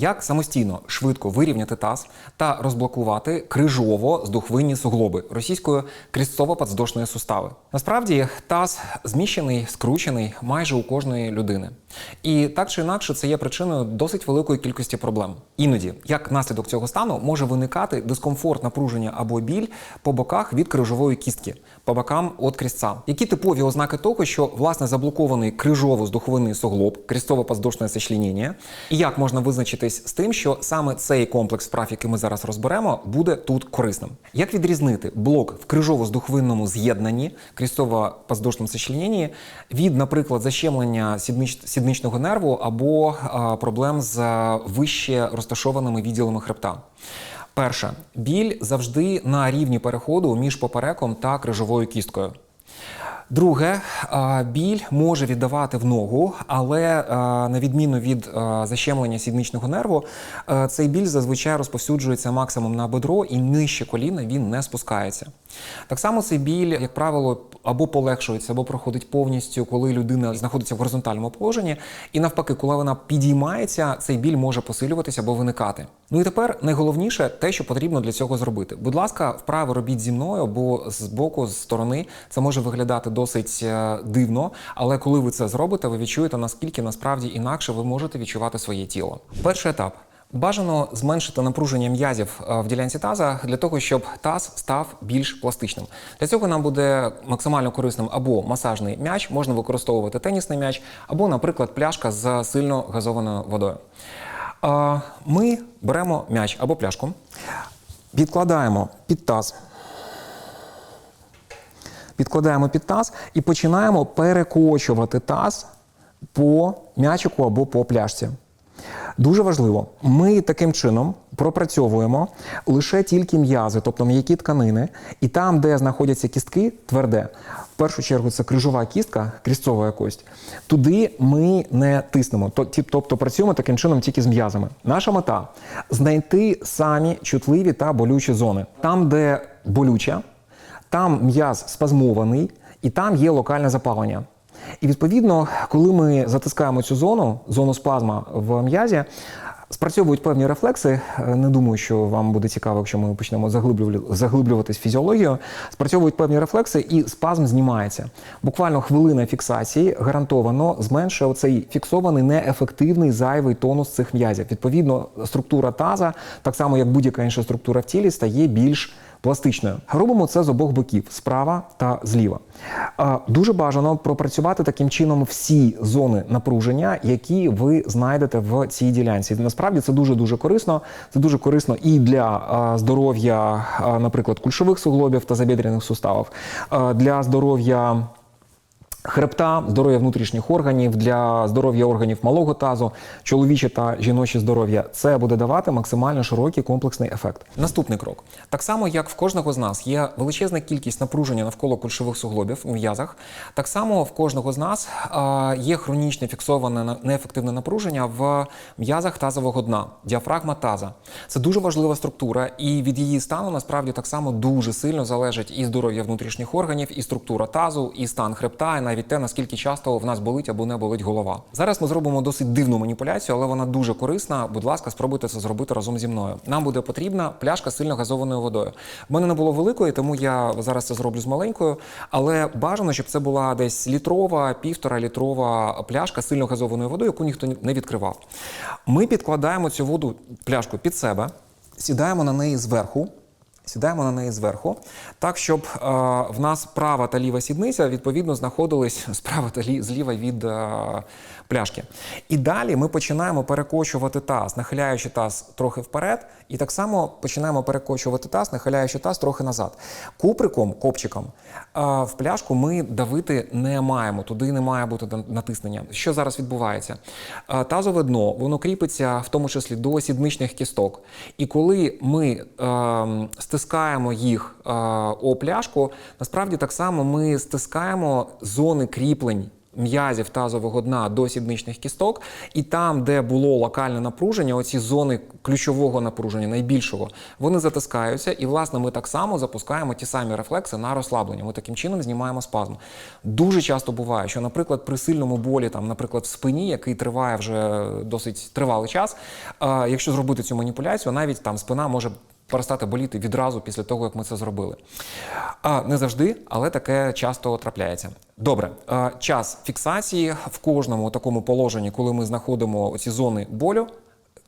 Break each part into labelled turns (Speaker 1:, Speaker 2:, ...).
Speaker 1: Як самостійно швидко вирівняти таз та розблокувати крижово-здухвинні суглоби російською крістцово-подвздошної сустави? Насправді таз зміщений, скручений майже у кожної людини. І так чи інакше, це є причиною досить великої кількості проблем. Іноді, як наслідок цього стану, може виникати дискомфорт, напруження або біль по боках від крижової кістки, по бокам від крістця. Які типові ознаки того, що власне заблокований крижово-здуховинний суглоб, крістово-подвздошне сочленіння, і як можна визначитись з тим, що саме цей комплекс вправ, який ми зараз розберемо, буде тут корисним. Як відрізнити блок в крижово-здуховинному з'єднанні, крістово-подвздошному сочленінні від, наприклад, защемлення сіднич- сідничного нерву або а, проблем з вище розташованими відділами хребта? Перше, біль завжди на рівні переходу між попереком та крижовою кісткою. Друге, біль може віддавати в ногу, але на відміну від защемлення сідничного нерву, цей біль зазвичай розповсюджується максимум на бедро і нижче коліна він не спускається. Так само цей біль, як правило, або полегшується, або проходить повністю, коли людина знаходиться в горизонтальному положенні, і навпаки, коли вона підіймається, цей біль може посилюватися або виникати. Ну і тепер найголовніше те, що потрібно для цього зробити. Будь ласка, вправи робіть зі мною, бо з боку, з сторони це може виглядати досить е, дивно. Але коли ви це зробите, ви відчуєте наскільки насправді інакше ви можете відчувати своє тіло. Перший етап. Бажано зменшити напруження м'язів е, в ділянці таза для того, щоб таз став більш пластичним. Для цього нам буде максимально корисним або масажний м'яч, можна використовувати тенісний м'яч, або, наприклад, пляшка з сильно газованою водою. Е, Ми беремо м'яч або пляшку, підкладаємо під таз. Підкладаємо під таз і починаємо перекочувати таз по м'ячику або по пляшці. Дуже важливо, ми таким чином пропрацьовуємо лише тільки м'язи, тобто м'які тканини, і там, де знаходяться кістки, тверде. В першу чергу це крижова кістка, крістцова кость. Туди ми не тиснемо. Тобто працюємо таким чином тільки з м'язами. Наша мета знайти самі чутливі та болючі зони. Там, де болюча, там м'яз спазмований і там є локальне запалення. І відповідно, коли ми затискаємо цю зону, зону спазма в м'язі, спрацьовують певні рефлекси. Е, Не думаю, що вам буде цікаво, якщо ми почнемо заглиблювати- заглиблюватись в фізіологію. Спрацьовують певні рефлекси, і спазм знімається. Буквально хвилина фіксації гарантовано зменшує оцей фіксований неефективний зайвий тонус цих м'язів. Відповідно, структура таза, так само як будь-яка інша структура в тілі, стає більш пластичною. Робимо це з обох боків, справа та зліва. Дуже бажано пропрацювати таким чином всі зони напруження, які ви знайдете в цій ділянці. Насправді це дуже дуже корисно. Це дуже корисно і для здоров'я, наприклад, кульшових суглобів та забідрених суставів, для здоров'я. Хребта, здоров'я внутрішніх органів для здоров'я органів малого тазу, чоловіче та жіноче здоров'я. Це буде давати максимально широкий комплексний ефект. Наступний крок: так само, як в кожного з нас є величезна кількість напруження навколо кульшових суглобів у м'язах, так само в кожного з нас є хронічне фіксоване неефективне напруження в м'язах тазового дна, діафрагма таза. Це дуже важлива структура, і від її стану насправді так само дуже сильно залежить і здоров'я внутрішніх органів, і структура тазу, і стан хребта, і навіть те, наскільки часто в нас болить або не болить голова. Зараз ми зробимо досить дивну маніпуляцію, але вона дуже корисна. Будь ласка, спробуйте це зробити разом зі мною. Нам буде потрібна пляшка з сильно газованою водою. В мене не було великої, тому я зараз це зроблю з маленькою. Але бажано, щоб це була десь літрова, півтора літрова пляшка з сильно газованою водою, яку ніхто не відкривав. Ми підкладаємо цю воду пляшку під себе, сідаємо на неї зверху. Сідаємо на неї зверху, так щоб е, в нас права та ліва сідниця відповідно знаходились справа та лі, зліва від е, пляшки. І далі ми починаємо перекочувати таз, нахиляючи таз трохи вперед, і так само починаємо перекочувати таз, нахиляючи таз трохи назад. Куприком, копчиком е, в пляшку ми давити не маємо, туди не має бути натиснення. Що зараз відбувається? Е, Тазове дно воно кріпиться в тому числі до сідничних кісток. І коли ми е, стискаємо їх е, о пляшку, насправді так само ми стискаємо зони кріплень м'язів тазового дна до сідничних кісток, і там, де було локальне напруження, оці зони ключового напруження, найбільшого, вони затискаються, і власне ми так само запускаємо ті самі рефлекси на розслаблення. Ми таким чином знімаємо спазм. Дуже часто буває, що, наприклад, при сильному болі, там, наприклад, в спині, який триває вже досить тривалий час, а, якщо зробити цю маніпуляцію, навіть там спина може перестати боліти відразу після того, як ми це зробили. А, не завжди, але таке часто трапляється. Добре, час фіксації в кожному такому положенні, коли ми знаходимо ці зони болю.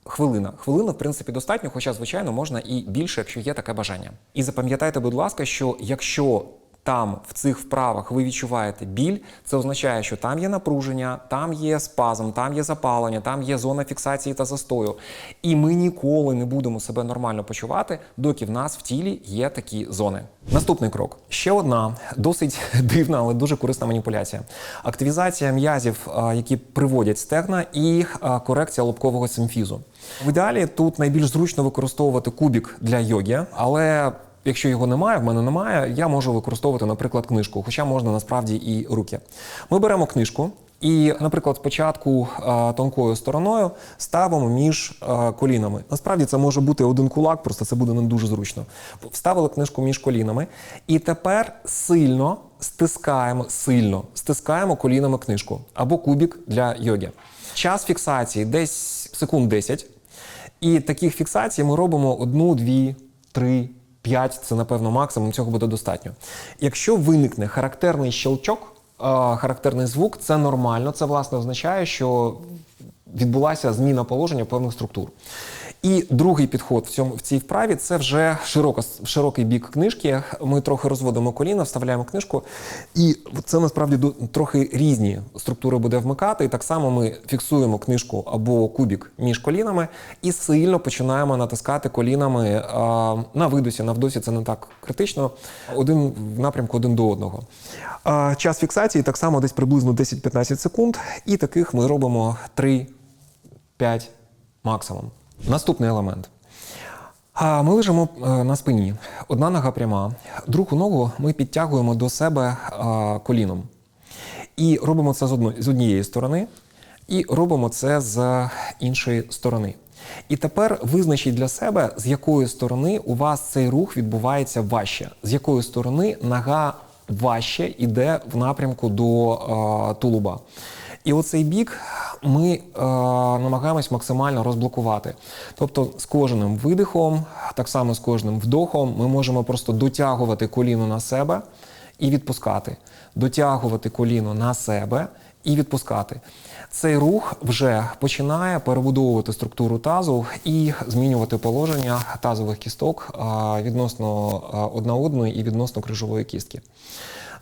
Speaker 1: Хвилина. Хвилина, в принципі, достатньо, хоча, звичайно, можна і більше, якщо є таке бажання. І запам'ятайте, будь ласка, що якщо там в цих вправах ви відчуваєте біль, це означає, що там є напруження, там є спазм, там є запалення, там є зона фіксації та застою. І ми ніколи не будемо себе нормально почувати, доки в нас в тілі є такі зони. Наступний крок. Ще одна досить дивна, але дуже корисна маніпуляція. Активізація м'язів, які приводять стегна, і корекція лобкового симфізу. В ідеалі тут найбільш зручно використовувати кубік для йоги, але Якщо його немає, в мене немає, я можу використовувати, наприклад, книжку, хоча можна насправді і руки. Ми беремо книжку і, наприклад, спочатку е, тонкою стороною ставимо між е, колінами. Насправді це може бути один кулак, просто це буде не дуже зручно. Вставили книжку між колінами, і тепер сильно стискаємо, сильно стискаємо колінами книжку або кубік для йоги. Час фіксації десь секунд 10. І таких фіксацій ми робимо одну, дві, три. 5 – це напевно максимум, цього буде достатньо. Якщо виникне характерний щелчок, характерний звук, це нормально. Це власне означає, що відбулася зміна положення певних структур. І другий підход в цьому в цій вправі це вже широко, широкий бік книжки. Ми трохи розводимо коліна, вставляємо книжку, і це насправді трохи різні структури буде вмикати. І так само ми фіксуємо книжку або кубік між колінами і сильно починаємо натискати колінами а, на видосі. На вдосі це не так критично. Один в напрямку один до одного. А, час фіксації так само десь приблизно 10-15 секунд. І таких ми робимо 3 5 максимум. Наступний елемент. Ми лежимо е, на спині. Одна нога пряма, другу ногу ми підтягуємо до себе коліном. І робимо це з однієї сторони, і робимо це з іншої сторони. І тепер визначіть для себе, з якої сторони у вас цей рух відбувається важче, з якої сторони нога важче йде в напрямку до е, тулуба. І оцей бік ми е, намагаємось максимально розблокувати. Тобто з кожним видихом, так само з кожним вдохом, ми можемо просто дотягувати коліно на себе і відпускати, дотягувати коліно на себе і відпускати. Цей рух вже починає перебудовувати структуру тазу і змінювати положення тазових кісток відносно одна одної і відносно крижової кістки.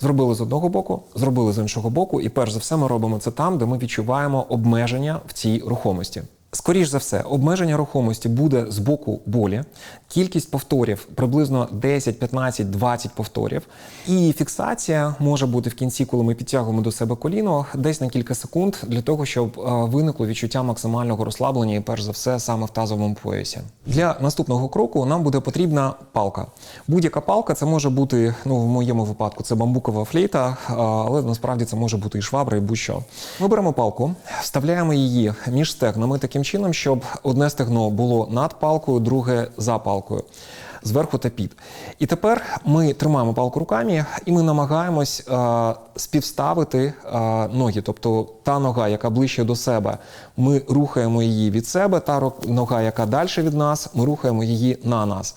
Speaker 1: Зробили з одного боку, зробили з іншого боку, і перш за все ми робимо це там, де ми відчуваємо обмеження в цій рухомості. Скоріш за все, обмеження рухомості буде з боку болі. Кількість повторів приблизно 10, 15, 20 повторів. І фіксація може бути в кінці, коли ми підтягуємо до себе коліно, десь на кілька секунд для того, щоб е, виникло відчуття максимального розслаблення і перш за все саме в тазовому поясі. Для наступного кроку нам буде потрібна палка. Будь-яка палка це може бути, ну в моєму випадку, це бамбукова флейта, е, але насправді це може бути і швабра, і будь-що. Ми беремо палку, вставляємо її між стегнами таким чином, щоб одне стегно було над палкою, друге за палкою. Зверху та під. І тепер ми тримаємо палку руками і ми намагаємось е, співставити е, ноги. Тобто та нога, яка ближче до себе, ми рухаємо її від себе, та нога, яка далі від нас, ми рухаємо її на нас.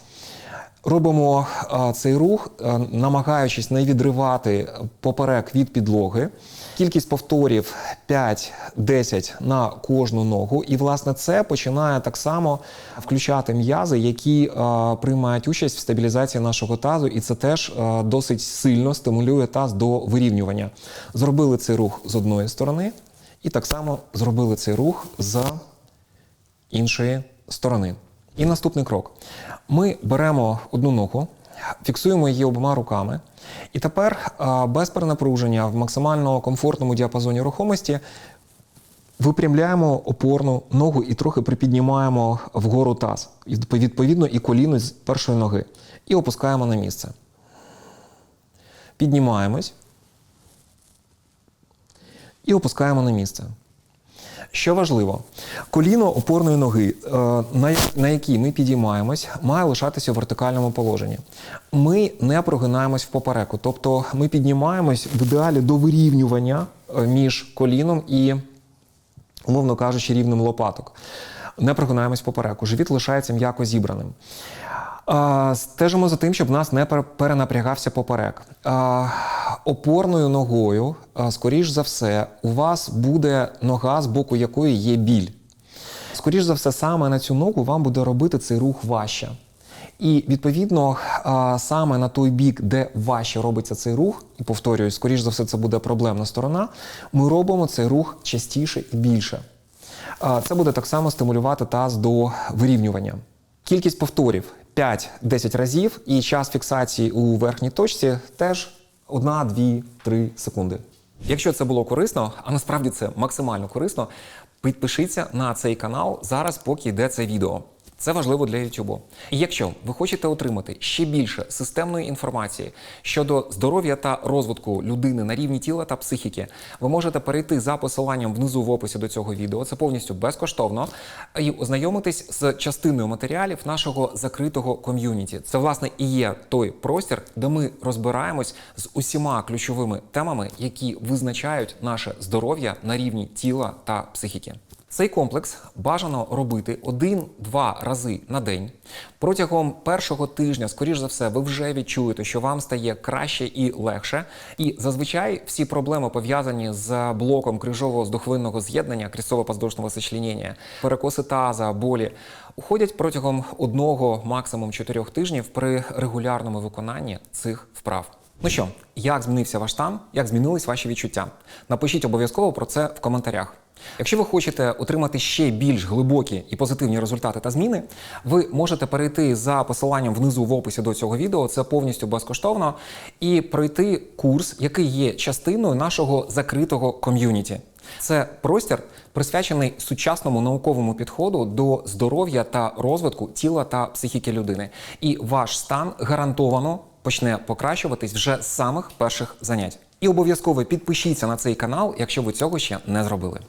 Speaker 1: Робимо цей рух, намагаючись не відривати поперек від підлоги. Кількість повторів 5-10 на кожну ногу. І, власне, це починає так само включати м'язи, які приймають участь в стабілізації нашого тазу, і це теж досить сильно стимулює таз до вирівнювання. Зробили цей рух з одної сторони, і так само зробили цей рух з іншої сторони. І наступний крок. Ми беремо одну ногу, фіксуємо її обома руками, і тепер без перенапруження в максимально комфортному діапазоні рухомості випрямляємо опорну ногу і трохи припіднімаємо вгору таз, відповідно і коліно з першої ноги, і опускаємо на місце. Піднімаємось. і опускаємо на місце. Що важливо, коліно опорної ноги, е, на якій ми підіймаємось, має лишатися у вертикальному положенні. Ми не прогинаємось в попереку, тобто ми піднімаємось в ідеалі до вирівнювання е, між коліном і, умовно кажучи, рівнем лопаток. Не прогинаємось попереку. Живіт лишається м'яко зібраним. Стежимо за тим, щоб в нас не перенапрягався поперек. Опорною ногою, скоріш за все, у вас буде нога, з боку якої є біль. Скоріш за все, саме на цю ногу вам буде робити цей рух важче. І відповідно саме на той бік, де важче робиться цей рух, і повторюю, скоріш за все, це буде проблемна сторона. Ми робимо цей рух частіше і більше. Це буде так само стимулювати таз до вирівнювання. Кількість повторів 5-10 разів, і час фіксації у верхній точці теж 1, 2, 3 секунди. Якщо це було корисно, а насправді це максимально корисно, підпишіться на цей канал зараз, поки йде це відео. Це важливо для YouTube. І якщо ви хочете отримати ще більше системної інформації щодо здоров'я та розвитку людини на рівні тіла та психіки, ви можете перейти за посиланням внизу в описі до цього відео. Це повністю безкоштовно, і ознайомитись з частиною матеріалів нашого закритого ком'юніті. Це власне і є той простір, де ми розбираємось з усіма ключовими темами, які визначають наше здоров'я на рівні тіла та психіки. Цей комплекс бажано робити один-два рази на день. Протягом першого тижня, скоріш за все, ви вже відчуєте, що вам стає краще і легше. І зазвичай всі проблеми пов'язані з блоком крижового здохвинного з'єднання, крісово-поздошного сочленення, перекоси таза, болі, уходять протягом одного, максимум чотирьох тижнів при регулярному виконанні цих вправ. Ну що, як змінився ваш стан, як змінились ваші відчуття? Напишіть обов'язково про це в коментарях. Якщо ви хочете отримати ще більш глибокі і позитивні результати та зміни, ви можете перейти за посиланням внизу в описі до цього відео. Це повністю безкоштовно, і пройти курс, який є частиною нашого закритого ком'юніті. Це простір, присвячений сучасному науковому підходу до здоров'я та розвитку тіла та психіки людини. І ваш стан гарантовано почне покращуватись вже з самих перших занять. І обов'язково підпишіться на цей канал, якщо ви цього ще не зробили.